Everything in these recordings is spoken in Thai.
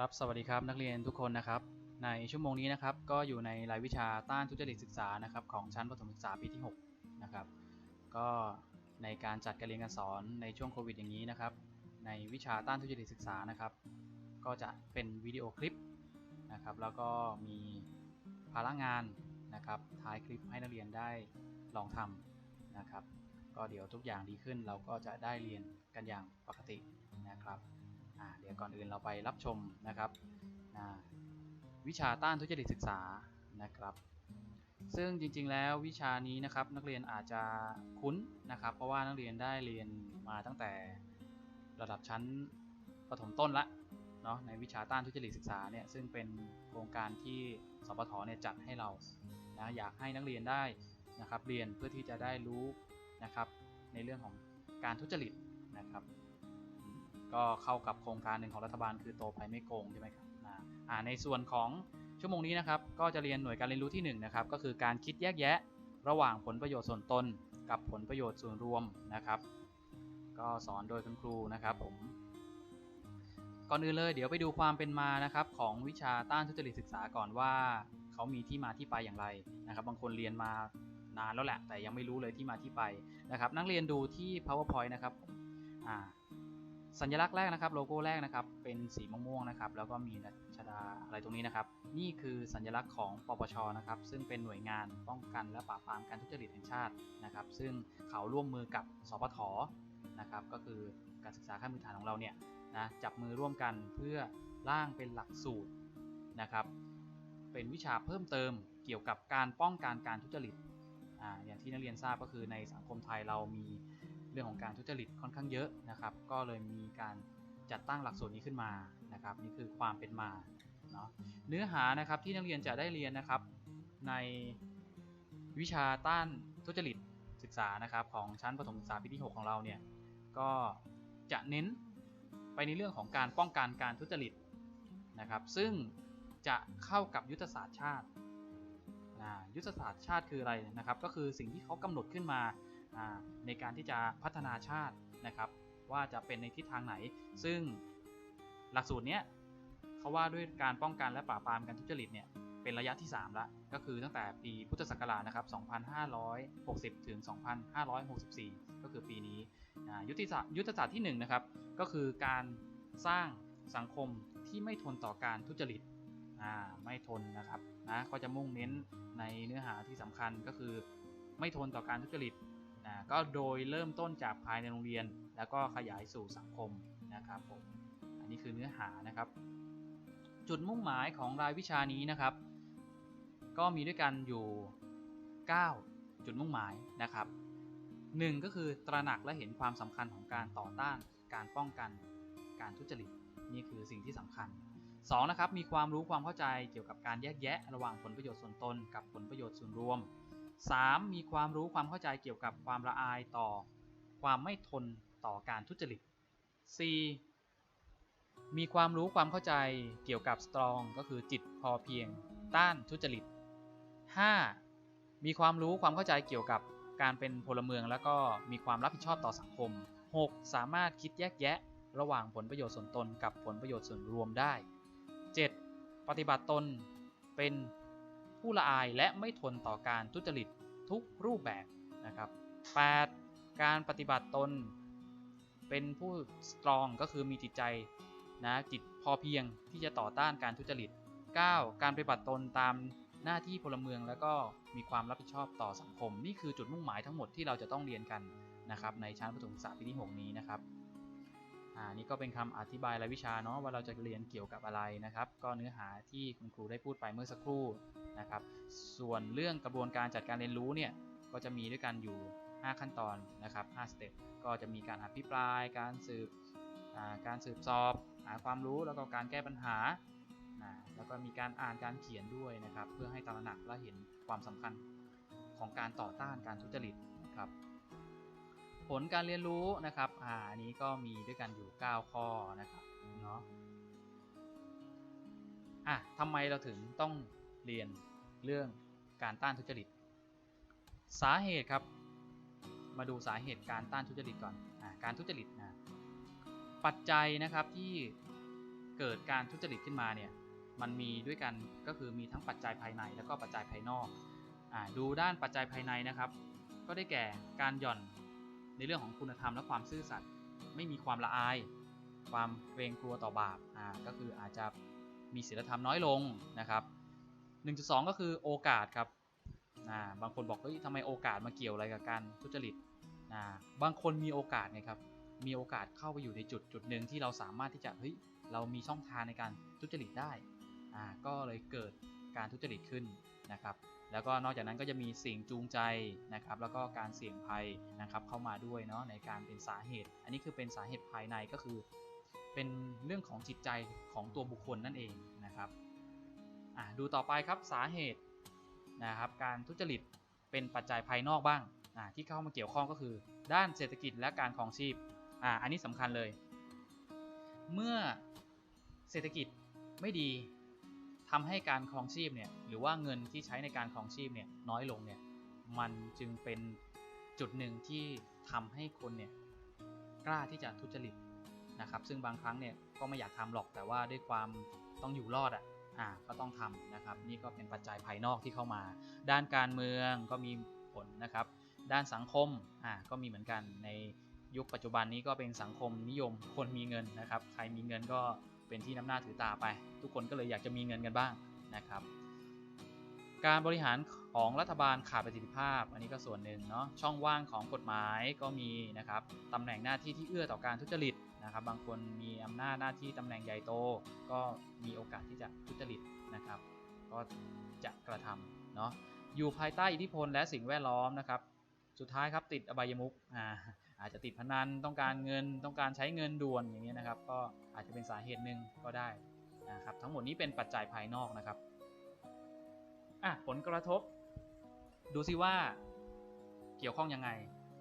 ครับ สวัสดีครับนักเรียนทุกคนนะครับ ในชั่วโมงนี้นะครับ ก็อยู่ในรายวิชาต้านทุจริตศึกษานะครับของชั้นประถมศึกษาปีที่6นะครับก็ในการจัดการเรียนการสอนในช่วงโควิดอย่างนี้นะครับ ในวิชาต้านทุจริตศึกษานะครับ ก็จะเป็นวิดีโอคลิปนะครับ แล้วก็มีภาระงานนะครับท้ายคลิปให้นักเรียนได้ลองทำนะครับ ก็เดี๋ยวทุกอย่างดีขึ้นเราก็จะได้เรียนกันอย่างปกตินะครับ เดี๋ยวก่อนอื่นเราไปรับชมนะครับวิชาต้านทุจริตศึกษานะครับ ซึ่งจริงๆแล้ววิชานี้นะครับนักเรียนอาจจะคุ้นนะครับ เพราะว่านักเรียนได้เรียนมาตั้งแต่ระดับชั้นประถมต้นละเนาะในวิชาต้านทุจริตศึกษาเนี่ยซึ่งเป็นโครงการที่สปทเนี่ยจัดให้เรานะอยากให้นักเรียนได้นะครับเรียนเพื่อที่จะได้รู้นะครับในเรื่องของการทุจริตนะครับ ก็เข้ากับโครงการหนึ่งของรัฐบาลคือโตไปไม่โกงใช่ไหมครับอ่าในส่วนของชั่วโมงนี้นะครับก็จะเรียนหน่วยการเรียนรู้ที่1นงนะครับก็คือการคิดแยกแยะระหว่างผลประโยชน์ส่วนตน กับผลประโยชน์ส่วนรวมนะครับ ก็สอนโดยคุณครูนะครับผมก่อนอื่นเลยเดี๋ยวไปดูความเป็นมานะครับของวิชาต้านทุจริตศึกษาก่อนว่าเขามีที่มาที่ไปอย่างไรนะครับ บางคนเรียนมานานแล้วแหละแต่ยังไม่รู้เลยที่มาที่ไปนะครับ นักเรียนดูที่ powerpoint นะครับอ่า สัญลักษณ์แรกนะครับโลโก้แรกนะครับเป็นสีม่วงๆนะครับแล้วก็มีรัชดาอะไรตรงนี้นะครับนี่คือสัญลักษณ์ของปปชนะครับซึ่งเป็นหน่วยงานป้องกันและปราบปรามการทุจริตแห่งชาตินะครับซึ่งเขาร่วมมือกับสปทนะครับก็คือการศึกษาขั้นพื้นฐานของเราเนี่ยนะจับมือร่วมกันเพื่อร่างเป็นหลักสูตรนะครับเป็นวิชาเพิ่มเติมเกี่ยวกับการป้องกันการทุจริตอ่าอย่างที่นักเรียนทราบก็คือในสังคมไทยเรามี เรื่องของการทุจริตค่อนข้างเยอะนะครับ ก็เลยมีการจัดตั้งหลักสูตรนี้ขึ้นมานะครับ นี่คือความเป็นมาเนาะเนื้อหานะครับที่นักเรียนจะได้เรียนนะครับ ในวิชาต้านทุจริตศึกษานะครับของชั้นประถมศึกษาปีที่ 6 ของเราเนี่ยก็จะเน้นไปในเรื่องของการป้องกันการทุจริตนะครับ ซึ่งจะเข้ากับยุทธศาสตร์ชาติยุทธศาสตร์ชาติคืออะไรนะครับ ก็คือสิ่งที่เขากำหนดขึ้นมา ในการที่จะพัฒนาชาตินะครับ ว่าจะเป็นในทิศทางไหน ซึ่งหลักสูตรเนี้ยเขาว่าด้วยการป้องกันและปราบปรามการทุจริตเนี่ยเป็นระยะที่ 3ล้วก็คือตั้งแต่ปีพุทธศักราชนะครับ 2560 ถึง 2564 ก็คือปีนี้ยุทธศาสตร์ยุทธศาสตร์ที่1นะครับก็คือการสร้างสังคมที่ไม่ทนต่อการทุจริตไม่ทนนะครับนะก็จะมุ่งเน้นในเนื้อหาที่สำคัญก็คือไม่ทนต่อการทุจริต นะก็โดยเริ่มต้นจากภายในโรงเรียน แล้วก็ขยายสู่สังคมนะครับผมอันนี้คือเนื้อหานะครับ จุดมุ่งหมายของรายวิชานี้นะครับ ก็มีด้วยกันอยู่ 9 จุดมุ่งหมายนะครับหนึ่งก็คือตระหนักและเห็นความสำคัญของการต่อต้านการป้องกันการทุจริตนี่คือสิ่งที่สำคัญ 2. นะครับมีความรู้ความเข้าใจเกี่ยวกับการแยกแยะระหว่างผลประโยชน์ส่วนตนกับผลประโยชน์ส่วนรวม 3. มีความรู้ความเข้าใจเกี่ยวกับความละอายต่อ ความไม่ทนต่อการทุจริต 4. มีความรู้ความเข้าใจเกี่ยวกับ strong ก็คือจิตพอเพียง ต้านทุจริต 5. มีความรู้ความเข้าใจเกี่ยวกับการเป็นพลเมืองแล้วก็มีความรับผิดชอบต่อสังคม 6. สามารถคิดแยกแยะ ระหว่างผลประโยชน์ส่วนตนกับผลประโยชน์ส่วนรวมได้ 7. ปฏิบัติตนเป็น ผู้ละอายและไม่ทนต่อการทุจริตทุกรูปแบบนะครับ 8. การปฏิบัติตน เป็นผู้สตรองก็คือมีจิตใจนะจิตพอเพียงที่จะต่อต้านการทุจริต 9. การปฏิบัติตนตามหน้าที่พลเมืองแล้วก็มีความรับผิดชอบต่อสังคม นี่คือจุดมุ่งหมายทั้งหมดที่เราจะต้องเรียนกันนะครับในชั้นประถมศึกษาปีที่ 6 นี้นะครับ อ่านี่ก็เป็นคำอธิบายรายวิชาเนาะว่าเราจะเรียนเกี่ยวกับอะไรนะครับ ก็เนื้อหาที่คุณครูได้พูดไปเมื่อสักครู่นะครับ ส่วนเรื่องกระบวนการจัดการเรียนรู้เนี่ยก็จะมีด้วยกันอยู่ 5 ขั้นตอนนะครับ5สเต็ปก็จะมีการอภิปราย การสืบการสืบสอบ หาความรู้แล้วก็การแก้ปัญหา แล้วก็มีการอ่านการเขียนด้วยนะครับ เพื่อให้ตระหนักและเห็นความสำคัญของการต่อต้านการทุจริต ผลการเรียนรู้นะครับ อ่าอันนี้ก็มีด้วยกันอยู่ 9 ข้อนะครับเนาะ อะทำไมเราถึงต้องเรียนเรื่องการต้านทุจริต สาเหตุครับ มาดูสาเหตุการต้านทุจริตก่อน อ่าการทุจริตนะ ปัจจัยนะครับที่เกิดการทุจริตขึ้นมาเนี่ย มันมีด้วยกันก็คือมีทั้งปัจจัยภายในแล้วก็ปัจจัยภายนอกอาดูด้านปัจจัยภายในนะครับ ก็ได้แก่การหย่อน ในเรื่องของคุณธรรมและความซื่อสัตย์ไม่มีความละอาย ความเกรงกลัวต่อบาปอ่าก็คืออาจจะมีศีลธรรมน้อยลงนะครับ 1.2 ก็คือโอกาสครับอ่าบางคนบอกเฮ้ยทำไมโอกาสมาเกี่ยวอะไรกับการทุจริตอ่าบางคนมีโอกาสไงครับมีโอกาสเข้าไปอยู่ในจุดจุดหนึ่งที่เราสามารถที่จะเฮ้ยเรามีช่องทางในการทุจริตได้อ่าก็เลยเกิดการทุจริตขึ้นนะครับแล้วก็นอกจากนั้นก็จะมีสิ่งจูงใจนะครับ แล้วก็การเสี่ยงภัยนะครับเข้ามาด้วยเนาะในการเป็นสาเหตุ อันนี้คือเป็นสาเหตุภายในก็คือ เป็นเรื่องของจิตใจของตัวบุคคลนั่นเองนะครับอะดูต่อไปครับสาเหตุนะครับการทุจริตเป็นปัจจัยภายนอกบ้างอะที่เข้ามาเกี่ยวข้องก็คือ ด้านเศรษฐกิจและการครองชีพอะอันนี้สำคัญเลย เมื่อเศรษฐกิจไม่ดี ทำให้การครองชีพเนี่ยหรือว่าเงินที่ใช้ในการครองชีพเนี่ยน้อยลงเนี่ยมันจึงเป็นจุดหนึ่งที่ทำให้คนเนี่ยกล้าที่จะทุจริตนะครับ ซึ่งบางครั้งเนี่ยก็ไม่อยากทำหรอกแต่ว่าด้วยความต้องอยู่รอดอะอ่าก็ต้องทำนะครับ นี่ก็เป็นปัจจัยภายนอกที่เข้ามา ด้านการเมืองก็มีผลนะครับ ด้านสังคมอ่าก็มีเหมือนกันในยุคปัจจุบันนี้ก็เป็นสังคมนิยมคนมีเงินนะครับ ใครมีเงินก็ เป็นที่น้ำหน้าถือตาไป ทุกคนก็เลยอยากจะมีเงินกันบ้างนะครับ การบริหารของรัฐบาลขาดประสิทธิภาพ อันนี้ก็ส่วนหนึ่งเนาะช่องว่างของกฎหมายก็มีนะครับตำแหน่งหน้าที่ที่เอื้อต่อการทุจริตนะครับ บางคนมีอำนาจหน้าที่ตำแหน่งใหญ่โต ก็มีโอกาสที่จะทุจริตนะครับ ก็จะกระทำเนาะอยู่ภายใต้อิทธิพลและสิ่งแวดล้อมนะครับ สุดท้ายครับติดอบายมุขอ่า อาจจะติดพนันต้องการเงินต้องการใช้เงินด่วนอย่างเงี้ยนะครับ ก็อาจจะเป็นสาเหตุหนึ่งก็ได้นะครับทั้งหมดนี้เป็นปัจจัยภายนอกนะครับอะผลกระทบ ดูซิว่าเกี่ยวข้องยังไง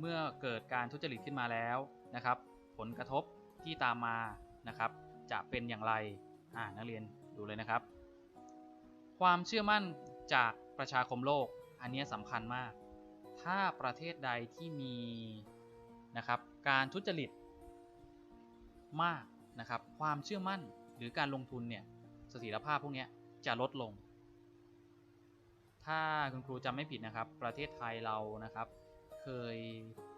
เมื่อเกิดการทุจริตขึ้นมาแล้วนะครับ ผลกระทบที่ตามมานะครับ จะเป็นอย่างไรอ่านักเรียนดูเลยนะครับ ความเชื่อมั่นจากประชาคมโลก อันนี้สำคัญมาก ถ้าประเทศใดที่มี นะครับ การทุจริตมากนะครับ ความเชื่อมั่นหรือการลงทุนเนี่ยสถีรภาพพวกนี้จะลดลง ถ้าคุณครูจำไม่ผิดนะครับ ประเทศไทยเรานะครับ เคย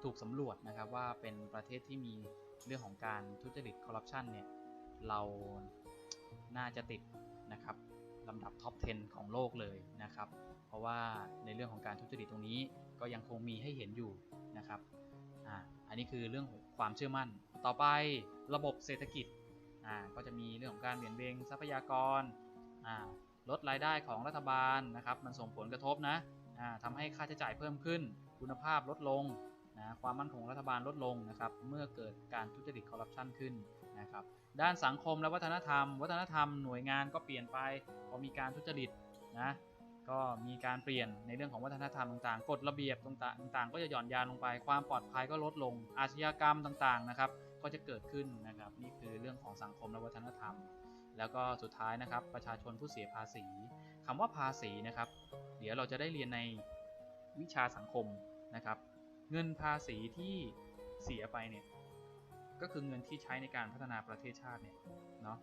ถูกสำรวจนะครับว่าเป็นประเทศที่มีเรื่องของการทุจริตคอร์รัปชันเนี่ยเราน่าจะติดนะครับลำดับท็อป 10 ของโลกเลยนะครับ เพราะว่าในเรื่องของการทุจริตตรงนี้ก็ยังคงมีให้เห็นอยู่นะครับ อันนี้คือเรื่องของความเชื่อมั่น ต่อไประบบเศรษฐกิจอ่าก็จะมีเรื่องของการเปลี่ยนเบงทรัพยากรอ่าลดรายได้ของรัฐบาลนะครับมันส่งผลกระทบนะอ่าทำให้ค่าใช้จ่ายเพิ่มขึ้น คุณภาพลดลงนะความมั่นคงรัฐบาลลดลงนะครับเมื่อเกิดการทุจริตคอร์รัปชันขึ้นนะครับด้านสังคมและวัฒนธรรม วัฒนธรรมหน่วยงานก็เปลี่ยนไปพอมีการทุจริตนะ ก็มีการเปลี่ยนในเรื่องของวัฒนธรรมต่างๆ กฎระเบียบต่างๆ ก็จะหย่อนยานลงไป ความปลอดภัยก็ลดลง อาชญากรรมต่างๆนะครับ ก็จะเกิดขึ้นนะครับ นี่คือเรื่องของสังคมและวัฒนธรรม แล้วก็สุดท้ายนะครับ ประชาชนผู้เสียภาษีคำว่าภาษีนะครับ เดี๋ยวเราจะได้เรียนในวิชาสังคมนะครับ เงินภาษีที่เสียไปเนี่ย ก็คือเงินที่ใช้ในการพัฒนาประเทศชาติเนี่ย เนาะ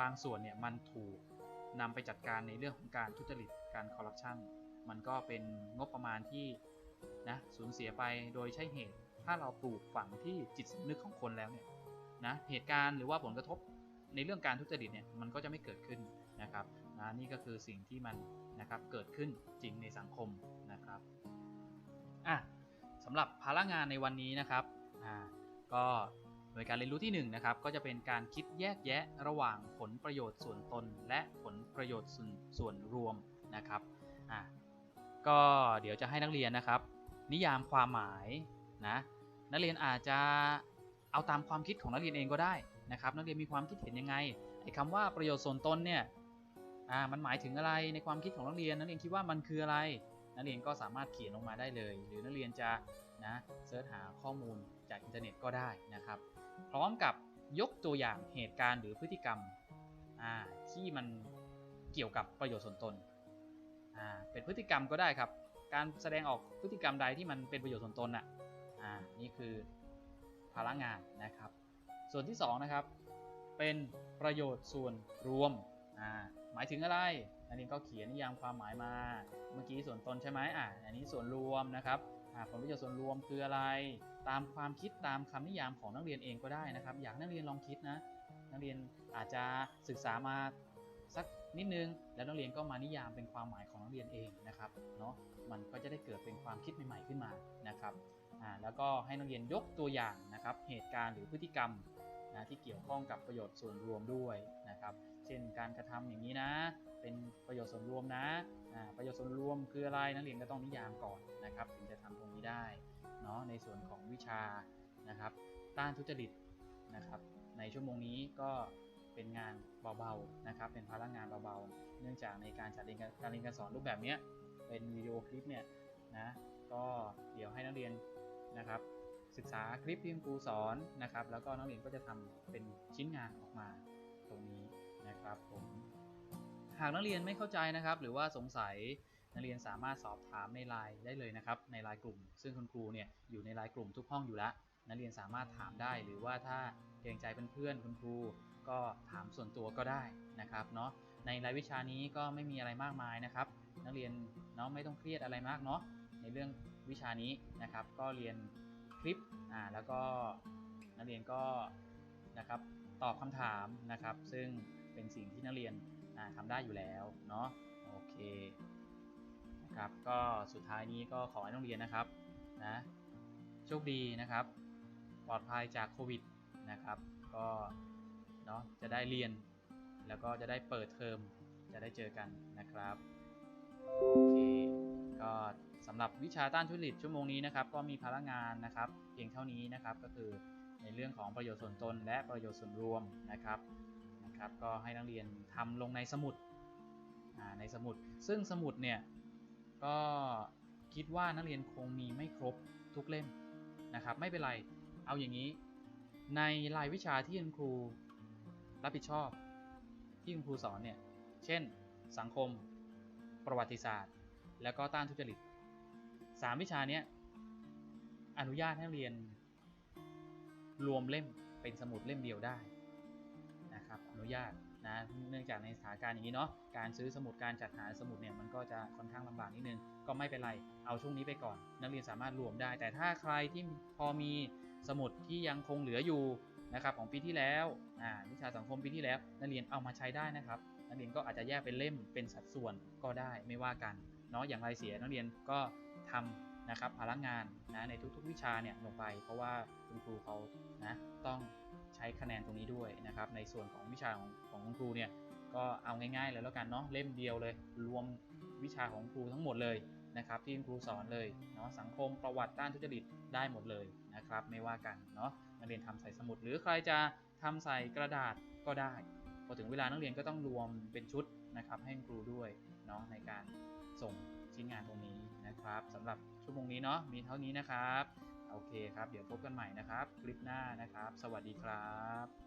บางส่วนเนี่ยมันถูกนำไปจัดการในเรื่องของการทุจริต การคอร์รัปชันมันก็เป็นงบประมาณที่นะสูญเสียไปโดยใช่เหตุ ถ้าเราปลูกฝังที่จิตสำนึกของคนแล้วเนี่ยนะเหตุการณ์หรือว่าผลกระทบในเรื่องการทุจริตเนี่ยมันก็จะไม่เกิดขึ้นนะครับนะนี่ก็คือสิ่งที่มันนะครับเกิดขึ้นจริงในสังคมนะครับอะสำหรับภาระงานในวันนี้นะครับอ่าก็โดยการเรียนรู้ที่1นงนะครับก็จะเป็นการคิดแยกแยะระหว่างผลประโยชน์ส่วนตน และผลประโยชน์ส่วนส่วนรวม นะครับอะก็เดี๋ยวจะให้นักเรียนนะครับ นิยามความหมายนะนักเรียนอาจจะเอาตามความคิดของนักเรียนเองก็ได้นะครับ นักเรียนมีความคิดเห็นยังไงไอ้คำว่าประโยชน์ส่วนตนเนี่ยอ่ามันหมายถึงอะไรในความคิดของนักเรียนนักเรียนคิดว่ามันคืออะไร นักเรียนก็สามารถเขียนลงมาได้เลย หรือนักเรียนจะนะเสิร์ชหาข้อมูลจากอินเทอร์เน็ตก็ได้นะครับ พร้อมกับยกตัวอย่างเหตุการณ์หรือพฤติกรรมอ่าที่มันเกี่ยวกับประโยชน์ส่วนตน อ่าเป็นพฤติกรรมก็ได้ครับ การแสดงออกพฤติกรรมใดที่มันเป็นประโยชน์ส่วนตนอะอ่านี่คือภาระงานนะครับ ส่วนที่2นะครับเป็นประโยชน์ส่วนรวมอ่าหมายถึงอะไรนักเรียนก็เขียนนิยามความหมายมา เมื่อกี้ส่วนตนใช่ไหมอ่าอันนี้ส่วนรวมนะครับอ่าผลประโยชน์ส่วนรวมคืออะไร ตามความคิดตามคำนิยามของนักเรียนเองก็ได้นะครับ อยากนักเรียนลองคิดนะ นักเรียนอาจจะศึกษามาสักนิดนึง แล้วนักเรียนก็มานิยามเป็นความหมายของ นักเรียนเองนะครับเนาะมันก็จะได้เกิดเป็นความคิดใหม่ๆขึ้นมานะครับอ่าแล้วก็ให้นักเรียนยกตัวอย่างนะครับ เหตุการณ์หรือพฤติกรรมนะที่เกี่ยวข้องกับประโยชน์ส่วนรวมด้วยนะครับ เช่นการกระทำอย่างนี้นะ เป็นประโยชน์ส่วนรวมนะอ่าประโยชน์ส่วนรวมคืออะไรนักเรียนก็ต้องนิยามก่อนนะครับถึงจะทำตรงนี้ได้เนาะในส่วนของวิชานะครับ ต้านทุจริตนะครับ ในชั่วโมงนี้ก็เป็นงานเบาๆนะครับ เป็นภาระงานเบาๆ นื่องจากในการจัดเรียนการเรียนการสอนรูปแบบนี้เป็นวิดีโอคลิปเนี่ยนะก็เดี๋ยวให้นักเรียนนะครับ ศึกษาคลิปที่คุณครูสอนนะครับ แล้วก็นักเรียนก็จะทำเป็นชิ้นงานออกมาตรงนี้นะครับผมหากนักเรียนไม่เข้าใจนะครับ หรือว่าสงสัยนักเรียนสามารถสอบถามในไลน์ได้เลยนะครับ ในไลน์กลุ่ม ซึ่งคุณครูเนี่ยอยู่ในไลน์กลุ่มทุกห้องอยู่แล้วนักเรียนสามารถถามได้หรือว่าถ้าเกรงใจเพื่อนๆคุณครูก็ถามส่วนตัวก็ได้นะครับเนาะ ในรายวิชานี้ก็ไม่มีอะไรมากมายนะครับ นักเรียนเนาะไม่ต้องเครียดอะไรมากเนาะในเรื่องวิชานี้นะครับ ก็เรียนคลิปอ่าแล้วก็นักเรียนก็นะครับตอบคำถามนะครับ ซึ่งเป็นสิ่งที่นักเรียนอ่าทำได้อยู่แล้วเนาะโอเคนะครับก็สุดท้ายนี้ก็ขอให้นักเรียนนะครับนะโชคดีนะครับ ปลอดภัยจากโควิดนะครับ ก็เนาะจะได้เรียน แล้วก็จะได้เปิดเทอมจะได้เจอกันนะครับโอเคก็สำหรับวิชาต้านทุจริตชั่วโมงนี้นะครับ ก็มีพลังงานนะครับ เพียงเท่านี้นะครับก็คือในเรื่องของประโยชน์ส่วนตน และประโยชน์ส่วนรวมนะครับนะครับ ก็ให้นักเรียนทำลงในสมุดอ่าในสมุด ซึ่งสมุดเนี่ยก็คิดว่านักเรียนคงมีไม่ครบทุกเล่มนะครับ ไม่เป็นไรเอาอย่างนี้ ในรายวิชาที่คุณครูรับผิดชอบ ที่คุณครูสอนเนี่ย เช่น สังคม ประวัติศาสตร์ แล้วก็ต้านทุจริตสามวิชาเนี้ยอนุญาตให้เรียน รวมเล่มเป็นสมุดเล่มเดียวได้นะครับอนุญาตนะเนื่องจากในสถานการณ์อย่างนี้เนาะการซื้อสมุดการจัดหาสมุดเนี่ยมันก็จะค่อนข้างลำบากนิดนึงก็ไม่เป็นไรเอาช่วงนี้ไปก่อน นักเรียนสามารถรวมได้ แต่ถ้าใครที่พอมีสมุดที่ยังคงเหลืออยู่ นะครับของปีที่แล้วอ่าวิชาสังคมปีที่แล้ว นักเรียนเอามาใช้ได้นะครับ นักเรียนก็อาจจะแยกเป็นเล่มเป็นสัดส่วนก็ได้ไม่ว่ากันเนาะอย่างไรเสียนักเรียนก็ทำนะครับพลังงานนะในทุกๆวิชาเนี่ยลงไป เพราะว่าคุณครูเขานะต้องใช้คะแนนตรงนี้ด้วยนะครับในส่วนของวิชาของของคุณครูเนี่ยก็เอาง่ายๆเลยแล้วกันเนาะเล่มเดียวเลย รวมวิชาของครูทั้งหมดเลย นะครับที่ครูสอนเลยเนาะสังคมประวัติด้านทุจริตได้หมดเลยนะครับ ไม่ว่ากันเนาะนักเรียนทำใส่สมุด หรือใครจะทำใส่กระดาษก็ได้ พอถึงเวลานักเรียนก็ต้องรวมเป็นชุดนะครับให้ครูด้วยเนาะในการส่งชิ้นงานตรงนี้นะครับสำหรับชั่วโมงนี้เนาะมีเท่านี้นะครับ โอเคครับ เดี๋ยวพบกันใหม่นะครับ คลิปหน้านะครับ สวัสดีครับ